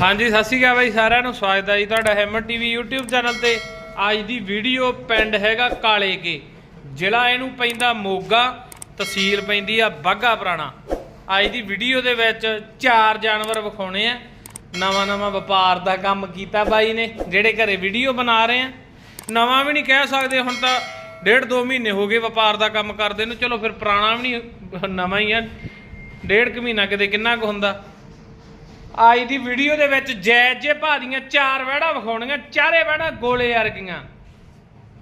ਹਾਂਜੀ, ਸਤਿ ਸ਼੍ਰੀ ਅਕਾਲ ਬਾਈ, ਸਾਰਿਆਂ ਨੂੰ ਸਵਾਗਤ ਹੈ ਜੀ ਤੁਹਾਡਾ ਹੈਮਰ ਟੀਵੀ YouTube ਚੈਨਲ ਤੇ। ਅੱਜ ਦੀ ਵੀਡੀਓ ਪਿੰਡ ਹੈਗਾ ਕਾਲੇ ਕੇ। ਜ਼ਿਲ੍ਹਾ ਇਹਨੂੰ ਪੈਂਦਾ ਮੋਗਾ, ਤਹਿਸੀਲ ਪੈਂਦੀ ਆ ਬਾਗਾ ਪੁਰਾਣਾ। ਅੱਜ ਦੀ ਵੀਡੀਓ ਦੇ ਵਿੱਚ ਚਾਰ ਜਾਨਵਰ ਵਿਖਾਉਣੇ ਆ। ਨਵਾਂ ਨਵਾਂ ਵਪਾਰ ਦਾ ਕੰਮ ਕੀਤਾ ਬਾਈ ਨੇ, ਜਿਹੜੇ ਘਰੇ ਵੀਡੀਓ ਬਣਾ ਰਹੇ ਆ। ਨਵਾਂ ਵੀ ਨਹੀਂ ਕਹਿ ਸਕਦੇ, ਹੁਣ ਤਾਂ ਡੇਢ ਦੋ ਮਹੀਨੇ ਹੋ ਗਏ ਵਪਾਰ ਦਾ ਕੰਮ ਕਰਦੇ ਨੂੰ। ਚਲੋ ਫਿਰ ਪੁਰਾਣਾ ਵੀ ਨਹੀਂ, ਨਵਾਂ ਹੀ ਆ। ਡੇਢ ਕੁ ਮਹੀਨਾ ਕਿਤੇ ਕਿੰਨਾ ਕੁ ਹੁੰਦਾ। ਅੱਜ ਦੀ ਵੀਡੀਓ ਦੇ ਵਿੱਚ ਜੈ ਜੇ ਭਾਦੀਆਂ ਚਾਰ ਵਹਿੜਾ ਵਿਖਾਉਣੀਆਂ, ਚਾਰੇ ਵਹਿੜਾ ਗੋਲੇ ਵਰਗੀਆਂ।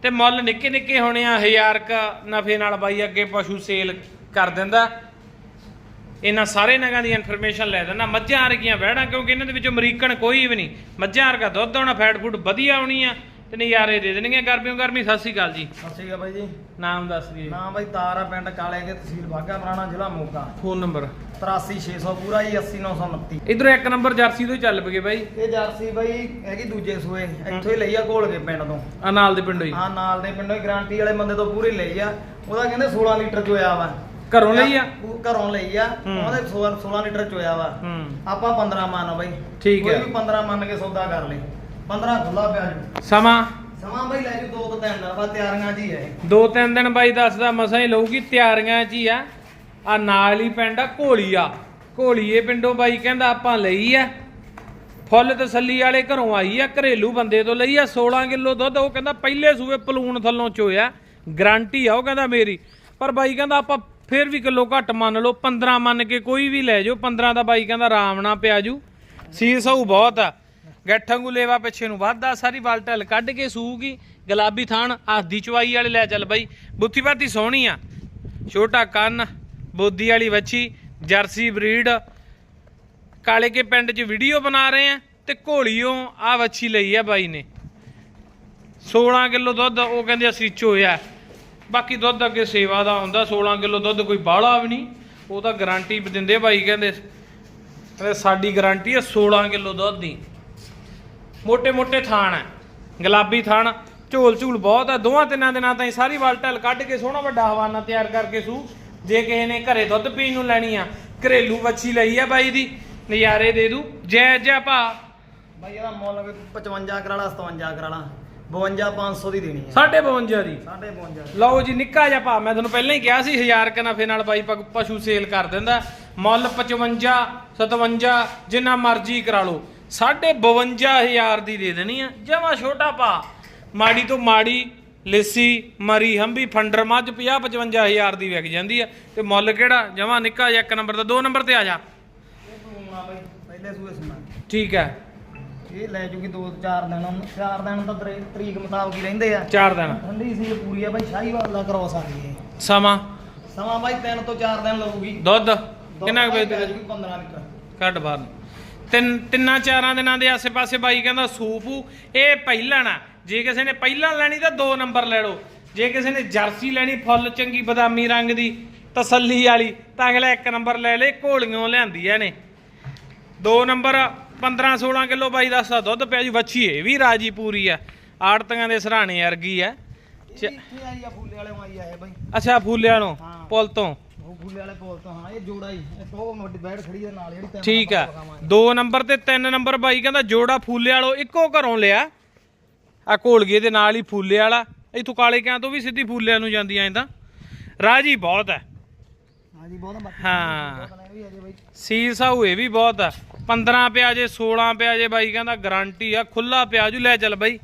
ਤੇ ਮੁੱਲ ਨਿੱਕੇ ਨਿੱਕੇ ਹੋਣੇ ਆ, ਹਜ਼ਾਰ ਕ ਨਫੇ ਨਾਲ ਬਾਈ ਅੱਗੇ ਪਸ਼ੂ ਸੇਲ ਕਰ ਦਿੰਦਾ। ਇਹਨਾਂ ਸਾਰੇ ਨਗਾਂ ਦੀ ਇਨਫੋਰਮੇਸ਼ਨ ਲੈ ਦਿੰਦਾ। ਮੱਝਾਂ ਵਰਗੀਆਂ ਵਹਿੜਾਂ, ਕਿਉਂਕਿ ਇਹਨਾਂ ਦੇ ਵਿੱਚੋਂ ਅਮਰੀਕਨ ਕੋਈ ਵੀ ਨਹੀਂ। ਮੱਝਾਂ ਵਰਗਾ ਦੁੱਧ ਆਉਣਾ ਫੈਟ ਫੂਡ ਵਧੀਆ ਆਉਣੀ ਆ। ਤੇ ਨਜ਼ਾਰੇ ਦੇ ਦੇਣਗੇ ਗਰਮੀਓ ਗਰਮੀ ਸਤਿ ਸ਼੍ਰੀ ਅਕਾਲ ਜੀ। ਸਤਿ ਸ਼੍ਰੀ ਅਕਾਲ ਬਾਈ ਜੀ। ਨਾਮ ਦੱਸ ਦਈਏ ਨਾਮ ਬਾਈ ਤਾਰਾ ਪਿੰਡ ਕਾਲੇ ਕੇ ਤਹਿਸੀਲ ਬਾਗਾ ਪੁਰਾਣਾ ਜ਼ਿਲ੍ਹਾ ਮੋਗਾ। Phone number. 83600 ਪੂਰਾ ਜੀ 80929 ਇਧਰੋਂ ਇੱਕ ਨੰਬਰ ਜਰਸੀ ਤੋਂ ਹੀ ਚੱਲ ਪਗੇ ਬਾਈ। ਇਹ ਜਰਸੀ ਬਾਈ ਹੈਗੀ ਦੂਜੇ ਸੂਏ ਇੱਥੋਂ ਹੀ ਲਈ ਆ ਘੋਲ ਕੇ ਪਿੰਡ ਤੋਂ। ਆ ਨਾਲ ਦੇ ਪਿੰਡੋਂ ਹੀ। ਹਾਂ ਨਾਲ ਦੇ ਪਿੰਡੋਂ ਹੀ ਗਾਰੰਟੀ ਵਾਲੇ ਬੰਦੇ ਤੋਂ ਪੂਰੀ ਲਈ ਆ। ਉਹਦਾ ਕਹਿੰਦੇ 16 ਲੀਟਰ ਚੋਇਆ ਵਾ। ਘਰੋਂ ਲਈ ਆ? ਉਹ ਘਰੋਂ ਲਈ ਆ। ਉਹਦੇ 16 16 ਲੀਟਰ ਚੋਇਆ ਵਾ। ਆਪਾਂ 15 ਮੰਨ ਬਾਈ। ਠੀਕ ਕੋਈ ਹੈ। ਵੀ 15 ਮੰਨ ਕੇ ਸੌਦਾ ਕਰ ਲਈ 15 ਖੁੱਲਾ ਪਿਆ ਜੀ। ਸਮਾਂ? ਸਮਾਂ ਬਾਈ ਲੈ ਜੂ ਦੋ ਤੋਂ ਤਿੰਨ ਦਿਨ ਬਾਅਦ ਤਿਆਰੀਆਂ ਜੀ ਹੈ ਦੋ ਤਿੰਨ ਦਿਨ ਬਾਈ ਦੱਸਦਾ ਮਸਾਂ ਹੀ ਲਊਗੀ ਤਿਆਰੀਆਂ 'ਚ ਹੀ ਆ। ਆ ਨਾਲ ਹੀ ਪਿੰਡ ਆ ਘੋਲੀਆ ਘੋਲੀਏ ਪਿੰਡੋਂ ਬਾਈ ਕਹਿੰਦਾ ਆਪਾਂ ਲਈ ਆ। ਫੁੱਲ ਤਸੱਲੀ ਵਾਲੇ ਘਰੋਂ ਆਈ ਆ ਘਰੇਲੂ ਬੰਦੇ ਤੋਂ ਲਈ ਆ 16 ਕਿਲੋ ਦੁੱਧ ਉਹ ਕਹਿੰਦਾ ਪਹਿਲੇ ਸੂਏ ਪਲੂਣ ਥੱਲੋਂ ਚੋਇਆ ਗਾਰੰਟੀ ਆ ਉਹ ਕਹਿੰਦਾ ਮੇਰੀ। ਪਰ ਬਾਈ ਕਹਿੰਦਾ ਆਪਾਂ ਫਿਰ ਵੀ ਕਿਲੋ ਘੱਟ ਮੰਨ ਲਓ 15 ਮੰਨ ਕੇ ਕੋਈ ਵੀ ਲੈ ਜਾਓ 15 ਦਾ ਬਾਈ ਕਹਿੰਦਾ ਆਰਾਮ ਨਾਲ ਪਿਆ ਜੂ। ਸੀਸ ਹੋਊ ਬਹੁਤ ਆ। ਗੱਠਾਂ ਲੇਵਾ ਪਿੱਛੇ ਨੂੰ ਵੱਧਦਾ, ਸਾਰੀ ਵਾਲ ਢਲ ਕੱਢ ਕੇ ਸੂਗੀ ਗੁਲਾਬੀ ਥਾਣ ਆਦੀ ਚਵਾਈ ਵਾਲੇ ਲੈ ਚੱਲ ਬਾਈ। ਬੁੱਥੀ ਬਾਤੀ ਸੋਹਣੀ ਆ। ਛੋਟਾ ਕੰਨ, ਬੋਦੀ ਵਾਲੀ ਵੱਛੀ, ਜਰਸੀ ਬਰੀਡ। ਕਾਲੇ ਕੇ ਪਿੰਡ 'ਚ ਵੀਡੀਓ ਬਣਾ ਰਹੇ ਆ ਤੇ ਘੋਲੀਓ ਆ ਵੱਛੀ ਲਈ ਆ ਬਾਈ ਨੇ। 16 ਕਿਲੋ ਦੁੱਧ, ਉਹ ਕਹਿੰਦੇ ਅਸੀਂ ਚੋਇਆ। ਬਾਕੀ ਦੁੱਧ ਅੱਗੇ ਸੇਵਾ ਦਾ ਹੁੰਦਾ 16 ਕਿਲੋ ਦੁੱਧ ਕੋਈ ਬਾਹਲਾ ਵੀ ਨਹੀਂ। ਉਹ ਤਾਂ ਗਾਰੰਟੀ ਦਿੰਦੇ ਬਾਈ, ਕਹਿੰਦੇ ਕਹਿੰਦੇ ਸਾਡੀ ਗਾਰੰਟੀ ਹੈ 16 ਕਿਲੋ ਦੁੱਧ ਦੀ। ਮੋਟੇ ਮੋਟੇ ਥਾਣ ਹੈ। ਗੁਲਾਬੀ ਥਾਣ। ਝੋਲ ਝੂਲ ਬਹੁਤ ਆ ਦੋਹਾਂ ਤਿੰਨਾਂ ਦਿਨਾਂ ਤਾਈਂ ਸਾਰੀ ਵਾਲਟਲ ਕੱਢ ਕੇ ਸੋਹਣਾ ਵੱਡਾ ਹਵਾਨਾ ਤਿਆਰ ਕਰਕੇ ਸੂ। ਜੇ ਕਿਸੇ ਨੇ ਘਰੇ ਦੁੱਧ ਪੀਣ ਨੂੰ ਲੈਣੀ ਆ ਘਰੇਲੂ ਵੱਛੀ ਲਈ ਆ ਬਾਈ ਦੀ ਨਜ਼ਾਰੇ ਦੇ ਦੂ। ਜੈ ਜੈ ਭਾ। ਬਾਈ ਇਹਦਾ ਮੁੱਲ 55 ਕਰਾਲਾ 57 ਕਰਾਲਾ। 52500 ਦੀ ਦੇਣੀ ਹੈ 55 ਦੀ। 55 ਲਓ ਜੀ ਨਿੱਕਾ ਜਿਹਾ ਭਾ। ਮੈਂ ਤੁਹਾਨੂੰ ਪਹਿਲਾਂ ਹੀ ਕਿਹਾ ਸੀ 1000 ਕਨਾਫੇ ਨਾਲ ਬਾਈ ਪਸ਼ੂ ਸੇਲ ਕਰ ਦਿੰਦਾ। ਮੁੱਲ 55 57 ਜਿੰਨਾ ਮਰਜ਼ੀ ਕਰਾ ਲਓ। 52000 ਦੀ ਦੇ ਦੇਣੀ ਆ। ਜਮਾ ਛੋਟਾ ਭਾ। ਮਾੜੀ ਤੋਂ ਮਾੜੀ ਲਿੱਸੀ ਮਰੀ ਹੰਬੀ ਫੰਡਰ ਮੱਝ 50 55000 ਦੀ ਵਿਕ ਜਾਂਦੀ ਆ। ਤੇ ਮੁੱਲ ਕਿਹੜਾ? ਜਮਾ ਨਿੱਕਾ ਜਿਹਾ ਇੱਕ ਨੰਬਰ ਦਾ। ਦੋ ਨੰਬਰ ਤੇ ਆ ਜਾ। ਪਹਿਲੇ ਸੂਏ ਸੁਣਾ। ਠੀਕ ਹੈ ਇਹ ਲੈ ਜੂਗੀ 2-4 ਦਿਨ 4 ਦਿਨ ਤਾਂ ਤਰੀ- ਤਰੀਕ ਮੁਤਾਬਕ ਹੀ ਰਹਿੰਦੇ ਆ। ਚਾਰ ਦਿਨ। ਠੰਡੀ ਸੀ ਪੂਰੀ ਆ ਬਾਈ ਸ਼ਾਹੀਵਾਲ ਦਾ ਗਈ ਇਹ। ਸਮਾਂ? ਸਮਾਂ ਬਾਈ 3 ਤੋਂ 4 ਦਿਨ ਲਊਗੀ। ਦੁੱਧ? ਕਿੰਨਾ ਕੁ ਵੇਚਦੇ ਲੈ ਜੂਗੀ 15 ਲੀਟਰ। ਕੱਢ ਬਾਹਰ। ਤਿੰਨ ਤਿੰਨਾਂ ਚਾਰਾਂ ਦਿਨਾਂ ਦੇ ਆਸੇ-ਪਾਸੇ ਬਾਈ ਕਹਿੰਦਾ ਸੂਪੂ ਇਹ ਪਹਿਲਾਂ ਨਾ। ਜੇ ਕਿਸੇ ਨੇ ਪਹਿਲਾਂ ਲੈਣੀ ਤਾਂ ਦੋ ਨੰਬਰ ਲੈ ਲਓ। ਜੇ ਕਿਸੇ ਨੇ ਜਰਸੀ ਲੈਣੀ ਫੁੱਲ ਚੰਗੀ ਬਦਾਮੀ ਰੰਗ ਦੀ ਤਸੱਲੀ ਵਾਲੀ ਤਾਂ ਅਗਲਾ ਇੱਕ ਨੰਬਰ ਲੈ ਲੇ ਘੋਲੀਆਂ ਲਿਆਂਦੀ ਐ ਨੇ ਦੋ ਨੰਬਰ 15 16 ਕਿਲੋ ਬਾਈ ਦੱਸਦਾ ਦੁੱਧ ਪਿਆ ਜੀ ਵੱਛੀ ਇਹ ਵੀ ਰਾਜੀ ਪੂਰੀ ਆ। ਆੜਤੀਆਂ ਦੇ ਸਰਾਣੇ ਵਰਗੀ ਆ। ਆ ਫੁੱਲੇ ਵਾਲੇ ਆਈ ਆ ਇਹ ਬਾਈ। ਅੱਛਾ ਫੂਲਿਆਂ ਨੂੰ ਹਾਂ। ਪੁੱਲ ਤੋਂ। ਉਹ ਫੁੱਲੇ ਵਾਲੇ ਕੋਲ ਤੋਂ ਹਾਂ ਇਹ ਜੋੜਾ ਹੀ ਇਹ ਤੋਂ ਵੱਡੀ ਬੈਠ ਖੜੀ ਆ ਨਾਲ ਜਿਹੜੀ ਤੈਨੂੰ ਠੀਕ ਆ। ਦੋ ਨੰਬਰ ਤੇ ਤਿੰਨ ਨੰਬਰ ਬਾਈ ਕਹਿੰਦਾ ਜੋੜਾ ਫੂਲੇ ਵਾਲੋ ਇੱਕੋ ਘਰੋਂ ਲਿਆ। ਆ ਘੋਲਗੇ ਦੇ ਨਾਲ ਹੀ ਫੂਲੇ ਵਾਲਾ। ਇਥੋਂ ਕਾਲੇ ਕਿਆਂ ਤੋਂ ਵੀ ਸਿੱਧੀ ਫੂਲਿਆਂ ਨੂੰ ਜਾਂਦੀਆਂ ਐਂ ਤਾਂ। ਰਾਜੀ ਬਹੁਤ ਹੈ ਹਾਂ ਜੀ ਬਹੁਤ ਬਾਕੀ ਹਾਂ। ਸੀਸ ਆ ਵੀ ਬਹੁਤ ਆ। 15 ਪਿਆ ਜੇ 16 ਪਿਆ ਜੇ ਬਾਈ ਕਹਿੰਦਾ ਗਾਰੰਟੀ ਆ ਖੁੱਲਾ ਪਿਆ ਜੂ ਲੈ ਚੱਲ ਬਾਈ।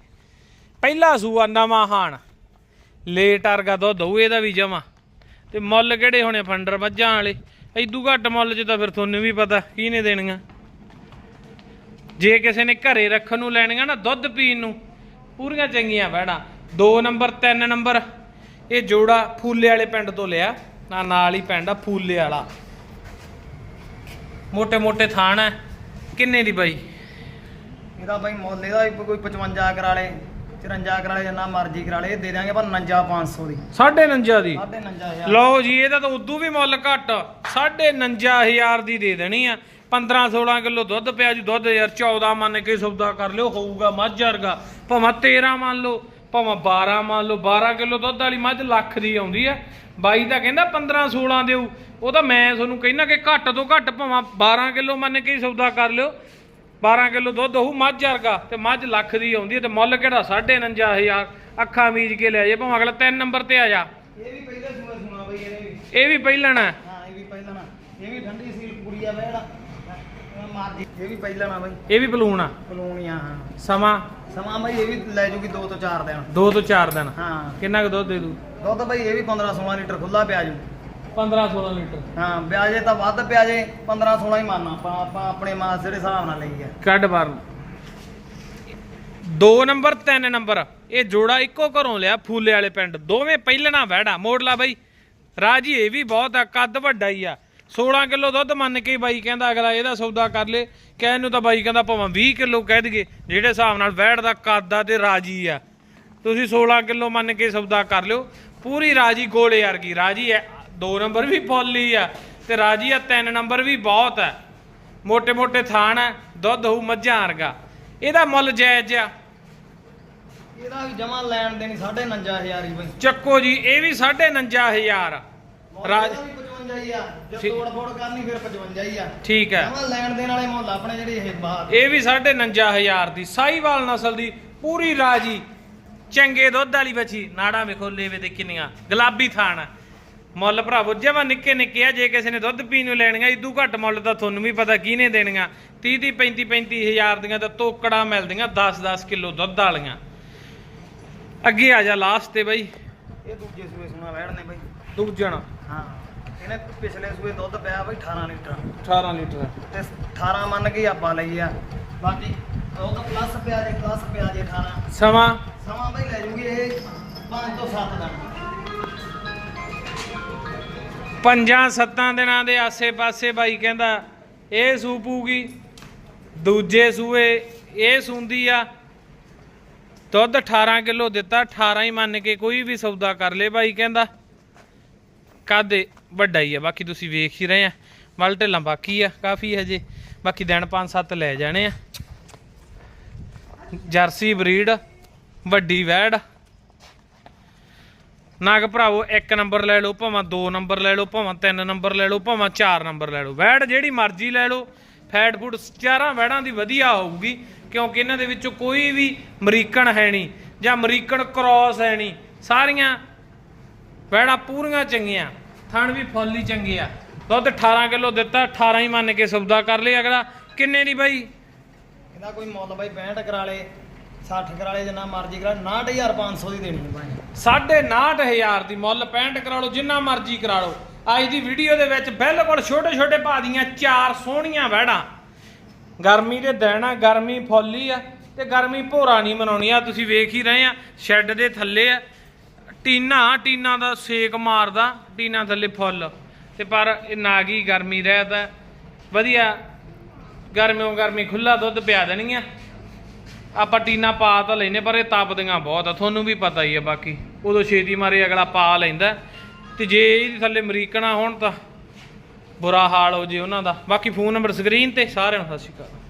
ਪਹਿਲਾ ਸੂਆ ਨਵਾਂ ਹਾਣ। ਲੇਟ ਵਰਗਾ ਦੁੱਧ ਹੋਊ ਇਹਦਾ ਵੀ ਜਮਾ। ਤੇ ਮੁੱਲ ਕਿਹੜੇ ਹੋਣੇ ਫੰਡਰ ਮੱਝਾਂ ਵਾਲੇ? ਐਦੂ ਘੱਟ ਮੁੱਲ 'ਚ ਤਾਂ ਫਿਰ ਤੁਹਾਨੂੰ ਵੀ ਪਤਾ, ਕਿਹਨੇ ਦੇਣੀਆਂ? ਜੇ ਕਿਸੇ ਨੇ ਘਰੇ ਰੱਖਣ ਨੂੰ ਲੈਣੀਆਂ ਨਾ ਦੁੱਧ ਪੀਣ ਨੂੰ, ਪੂਰੀਆਂ ਚੰਗੀਆਂ ਵਹਿਣਾ 2 ਨੰਬਰ 3 ਨੰਬਰ, ਇਹ ਜੋੜਾ ਫੂਲੇ ਵਾਲੇ ਪਿੰਡ ਤੋਂ ਲਿਆ। ਨਾ ਨਾਲ ਹੀ ਪਿੰਡ ਆ, ਫੂਲੇ ਵਾਲਾ। ਮੋਟੇ ਮੋਟੇ ਥਾਣ ਹੈ ਕਿੰਨੇ ਦੀ ਬਾਈ? ਇਹਦਾ ਬਾਈ ਮੁੱਲ ਦਾ ਕੋਈ 55 ਕਰਾ ਲੇ 54 ਕਰਾ ਲੇ ਜਿੰਨਾ ਮਰਜ਼ੀ ਕਰਾ ਲੇ ਇਹ ਦੇ ਦਾਂਗੇ ਪਰ 49 500 ਦੀ। 49 ਦੀ। 95000 ਲਓ ਜੀ ਇਹਦਾ ਤਾਂ ਉਦੋਂ ਵੀ ਮੁੱਲ ਘੱਟ। 49500 ਦੀ ਦੇ ਦੇਣੀ ਆ। 15 16 ਕਿਲੋ ਦੁੱਧ ਪਿਆ ਜੀ ਦੁੱਧ ਯਾਰ 14 ਮੰਨ ਕੇ ਸੌਦਾ ਕਰ ਲਿਓ ਹੋਊਗਾ ਮੱਝ ਵਰਗਾ। ਭਾਵੇਂ 13 ਮੰਨ ਲਓ ਭਾਵੇਂ 12 ਮੰਨ ਲਓ 12 ਕਿਲੋ ਦੁੱਧ ਵਾਲੀ ਮੱਝ ਲੱਖ ਦੀ ਆਉਂਦੀ ਆ। ਬਾਈ ਤਾਂ ਕਹਿੰਦਾ 15 16 ਦਿਓ ਉਹ ਤਾਂ ਮੈਂ ਤੁਹਾਨੂੰ ਕਹਿੰਦਾ ਕਿ ਘੱਟ ਤੋਂ ਘੱਟ ਭਾਵੇਂ 12 ਕਿਲੋ ਮੰਨ ਕੇ ਸੌਦਾ ਕਰ ਲਿਓ। 12 ਕਿਲੋ ਦੁੱਧ ਹੋਊ ਮੱਝ ਵਰਗਾ ਤੇ ਮੱਝ ਲੱਖ ਦੀ ਆਉਂਦੀ ਹੈ ਤੇ ਮੁੱਲ ਕਿਹੜਾ? 4.5000 ਅੱਖਾਂ ਮੀਜ ਕੇ ਲੈ ਜੇ ਭਾਵੇਂ ਅਗਲਾ 3 ਨੰਬਰ ਤੇ ਆ ਜਾ। ਇਹ ਵੀ ਪਹਿਲੇ ਸੂਆ ਬਈ ਇਹਨੇ ਵੀ। ਇਹ ਵੀ ਪਹਿਲਣ ਹੈ ਹਾਂ ਇਹ ਵੀ ਪਹਿਲਾਂ ਨਾ। ਇਹ ਵੀ ਠੰਡੀ ਸੀਲ ਪੂਰੀ ਆ ਮਾਰਦੀ ਇਹ ਵੀ ਪਹਿਲਾਂ ਨਾ ਬਈ। ਇਹ ਵੀ ਬਲੂਨ ਆ। ਕਲੋਨੀਆਂ ਹਾਂ। ਸਮਾਂ? ਸਮਾਂ ਬਈ ਇਹ ਵੀ ਲੈ ਜੂਗੀ 2 ਤੋਂ 4 ਦਿਨ। 2 ਤੋਂ 4 ਦਿਨ। ਹਾਂ। ਕਿੰਨਾ ਕੁ ਦੁੱਧ ਦੇ ਦੂ? ਦੁੱਧ ਬਈ ਇਹ ਵੀ 15 16 ਲੀਟਰ ਖੁੱਲਾ ਪਿਆ ਜੂ। 15 16 ਲੀਟਰ। ਹਾਂ ਵਿਆਜੇ ਤਾਂ ਵੱਧ ਪਿਆ ਜੇ 15 16 ਹੀ ਮੰਨ ਆਪਾਂ ਆਪਾਂ ਆਪਣੇ ਮਾਸ ਜਿਹੜੇ ਹਿਸਾਬ ਨਾਲ ਲਈ ਆ ਕੱਢ ਬਾਹਰ 2 ਨੰਬਰ 3 ਨੰਬਰ। ਇਹ ਜੋੜਾ ਇੱਕੋ ਘਰੋਂ ਲਿਆ ਫੂਲੇ ਵਾਲੇ ਪਿੰਡ। ਦੋਵੇਂ ਪਹਿਲਣਾ ਵਹਿੜਾ। ਮੋੜ ਲਾ ਬਾਈ। ਰਾਜੀ ਇਹ ਵੀ ਬਹੁਤ ਆ ਕੱਦ ਵੱਡਾ ਹੀ ਆ। 16 ਕਿਲੋ ਦੁੱਧ ਮੰਨ ਕੇ ਹੀ ਬਾਈ ਕਹਿੰਦਾ ਅਗਲਾ ਇਹਦਾ ਸੌਦਾ ਕਰ ਲੇ। ਕਹਿਣ ਨੂੰ ਤਾਂ ਬਾਈ ਕਹਿੰਦਾ ਭਾਵੇਂ 20 ਕਿਲੋ ਕਹਿ ਦਈਏ। ਜਿਹੜੇ ਹਿਸਾਬ ਨਾਲ ਵਹਿੜ ਦਾ ਕੱਦ ਆ ਤੇ ਰਾਜੀ ਆ। ਤੁਸੀਂ 16 ਕਿਲੋ ਮੰਨ ਕੇ ਸੌਦਾ ਕਰ ਲਿਓ। ਪੂਰੀ ਰਾਜੀ ਗੋਲੇ ਵਰਗੀ। ਰਾਜੀ ਹੈ ਦੋ ਨੰਬਰ ਵੀ ਫੁੱਲ ਆ ਤੇ ਰਾਜੀ ਆ ਤਿੰਨ ਨੰਬਰ ਵੀ ਬਹੁਤ ਆ। ਮੋਟੇ ਮੋਟੇ ਥਾਣ ਆ ਦੁੱਧ ਹੋਊ ਮੱਝਾਂ ਵਰਗਾ। ਇਹਦਾ ਮੁੱਲ ਜਾਇਜ਼ ਆ। ਇਹਦਾ ਵੀ ਜਮਾ ਲੈਣ ਦੇਣੀ 59500 ਹੀ ਬਈ। ਚੱਕੋ ਜੀ ਇਹ ਵੀ 59500 ਰਾਜ 55 ਆ। ਕਰਨੀ ਫਿਰ 55 ਹੀ ਠੀਕ ਹੈ ਲੈਣ ਦੇਣ ਵਾਲੇ ਮੁੱਲ ਆਪਣੇ ਜਿਹੜੇ ਇਹ ਬਾਤ। ਇਹ ਵੀ 59500 ਦੀ। ਸਾਈਵਾਲ ਨਸਲ ਦੀ ਪੂਰੀ ਰਾਜੀ। ਚੰਗੇ ਦੁੱਧ ਵਾਲੀ ਬੱਚੀ। ਨਾੜਾ ਵੇਖੋ ਲੇਵੇ ਦੇ ਕਿੰਨੀਆਂ। ਗੁਲਾਬੀ ਥਾਣ ਮੁੱਲ ਭਰਾਵੋ ਜਮਾ ਨਿੱਕੇ ਨਿੱਕੇ ਆ ਜੇ ਕਿਸੇ ਨੇ ਦੁੱਧ ਪੀਣ ਨੂੰ ਲੈਣੀਆਂ ਇਦੂ ਘੱਟ ਮੁੱਲ ਤਾਂ ਤੁਹਾਨੂੰ ਵੀ ਪਤਾ ਕਿਹਨੇ ਦੇਣੀਆਂ। 30 30 35 35000 ਦੀਆਂ ਤਾਂ ਤੋਕੜਾ ਮਿਲਦੀਆਂ 10 10 ਕਿਲੋ ਦੁੱਧ ਵਾਲੀਆਂ। ਅੱਗੇ ਆ ਜਾ ਲਾਸਟ ਤੇ ਬਈ। ਇਹ ਦੂਜੇ ਸੂਏ ਸੁਣਾ ਵੜਨੇ ਬਈ। ਦੂਜਣ ਹਾਂ ਇਹਨੇ ਪਿਛਲੇ ਸੂਏ ਦੁੱਧ ਪਿਆ ਬਈ 18 ਲੀਟਰ। 18 ਲੀਟਰ। ਤੇ 18 ਮੰਨ ਕੇ ਆਪਾਂ ਲਈ ਆ। ਬਾਕੀ ਉਹ ਤਾਂ ਪਲੱਸ ਪਿਆ ਜੇ ਪਲੱਸ ਪਿਆ ਜੇ 18 ਸਮਾਂ? ਸਮਾਂ ਬਈ ਲੈ ਜੂਗੀ ਇਹ 5 ਤੋਂ 7 ਦਿਨ ਪੰਜਾਂ ਸੱਤਾਂ ਦਿਨਾਂ ਦੇ ਆਸੇ-ਪਾਸੇ ਬਾਈ ਕਹਿੰਦਾ, ਇਹ ਸੂਪੂਗੀ ਦੂਜੇ ਸੂਏ, ਇਹ ਸੁੰਦੀ ਆ। ਦੁੱਧ 18 ਕਿਲੋ ਦਿੱਤਾ 18 ਹੀ ਮੰਨ ਕੇ ਕੋਈ ਵੀ ਸੌਦਾ ਕਰ ਲੇ ਬਾਈ ਕਹਿੰਦਾ। ਕਾਦੇ ਵੱਡਾ ਹੀ ਆ, ਬਾਕੀ ਤੁਸੀਂ ਵੇਖ ਹੀ ਰਹੇ ਆ। ਮਲ ਢਿੱਲਾਂ ਬਾਕੀ ਆ, ਕਾਫੀ ਹਜੇ। ਬਾਕੀ ਦਿਨ 5-7 ਲੈ ਜਾਣੇ ਆ। ਜਰਸੀ ਬਰੀਡ, ਵੱਡੀ ਵੈੜ। ਨਾਗ ਭਰਾਵੋ, ਇੱਕ ਨੰਬਰ ਲੈ ਲਓ, ਭਾਵੇਂ ਦੋ ਨੰਬਰ ਲੈ ਲਓ, ਭਾਵੇਂ ਤਿੰਨ ਨੰਬਰ ਲੈ ਲਓ, ਭਾਵੇਂ ਚਾਰ ਨੰਬਰ ਲੈ ਲਓ। ਵੈੜ ਜਿਹੜੀ ਮਰਜ਼ੀ ਲੈ ਲਓ, ਫੈਟ ਫੂਡ ਚਾਰਾਂ ਵੈੜਾਂ ਦੀ ਵਧੀਆ ਹੋਊਗੀ, ਕਿਉਂਕਿ ਇਹਨਾਂ ਦੇ ਵਿੱਚੋਂ ਕੋਈ ਵੀ ਅਮਰੀਕਨ ਹੈ ਨਹੀਂ, ਜਾਂ ਅਮਰੀਕਨ ਕ੍ਰਾਸ ਹੈ ਨਹੀਂ। ਸਾਰੀਆਂ ਵੈੜਾਂ ਪੂਰੀਆਂ ਚੰਗੀਆਂ, ਥਣ ਵੀ ਫੁੱਲ ਹੀ ਚੰਗੇ ਆ। ਦੁੱਧ 18 ਕਿਲੋ ਦਿੱਤਾ 18 ਹੀ ਮੰਨ ਕੇ ਸੌਦਾ ਕਰ ਲਿਆ ਅਗਲਾ। ਕਿੰਨੇ ਦੀ ਬਾਈ? ਇਹਦਾ ਕੋਈ ਮੁੱਲ ਬਾਈ 65 ਕਰਾ ਲੇ 60 ਕਰਾਲੇ ਜਿੰਨਾ ਮਰਜ਼ੀ ਕਰਾ 99500 ਦੀ ਦੇਣੀ ਹੈ ਬਾਈ ਸਾਢੇ 99000 ਦੀ ਮੁੱਲ 65 ਕਰਾ ਲਓ, ਜਿੰਨਾ ਮਰਜ਼ੀ ਕਰਾ ਲਓ। ਅੱਜ ਦੀ ਵੀਡੀਓ ਦੇ ਵਿੱਚ ਬਿਲਕੁਲ ਛੋਟੇ ਛੋਟੇ ਭਾਅ ਦੀਆਂ ਚਾਰ ਸੋਹਣੀਆਂ ਵਹਿੜਾਂ। ਗਰਮੀ ਦੇ ਦਿਨ ਆ, ਗਰਮੀ ਫੁੱਲੀ ਆ, ਤੇ ਗਰਮੀ ਭੋਰਾ ਨਹੀਂ ਮਨਾਉਣੀ। ਆ ਤੁਸੀਂ ਵੇਖ ਹੀ ਰਹੇ ਆ, ਸ਼ੈੱਡ ਦੇ ਥੱਲੇ ਆ। ਟੀਨਾ ਟੀਨਾ ਦਾ ਸੇਕ ਮਾਰਦਾ, ਟੀਨਾ ਥੱਲੇ ਫੁੱਲ। ਤੇ ਪਰ ਇਹ ਨਾਗੀ ਗਰਮੀ ਰਹਿਦਾ ਵਧੀਆ, ਗਰਮੀਓ ਗਰਮੀ ਖੁੱਲਾ ਦੁੱਧ ਪਿਆ ਦੇਣਗੀਆਂ ਆਪਾਂ ਟੀਨਾ ਪਾ ਤਾਂ ਲੈਨੇ, ਪਰ ਇਹ ਤਪਦੀਆਂ ਬਹੁਤ ਆ, ਤੁਹਾਨੂੰ ਵੀ ਪਤਾ ਹੀ ਆ ਬਾਕੀ। ਉਦੋਂ ਛੇਤੀ ਮਾਰੇ ਅਗਲਾ ਪਾ ਲੈਂਦਾ। ਤੇ ਜੇ ਇਹਦੇ ਥੱਲੇ ਅਮਰੀਕਨਾ ਹੋਣ ਤਾਂ ਬੁਰਾ ਹਾਲ ਹੋ ਜੇ ਉਹਨਾਂ ਦਾ। ਬਾਕੀ ਫੋਨ ਨੰਬਰ ਸਕਰੀਨ ਤੇ ਸਾਰਿਆਂ ਨੂੰ ਸਤਿ ਸ਼੍ਰੀ ਅਕਾਲ।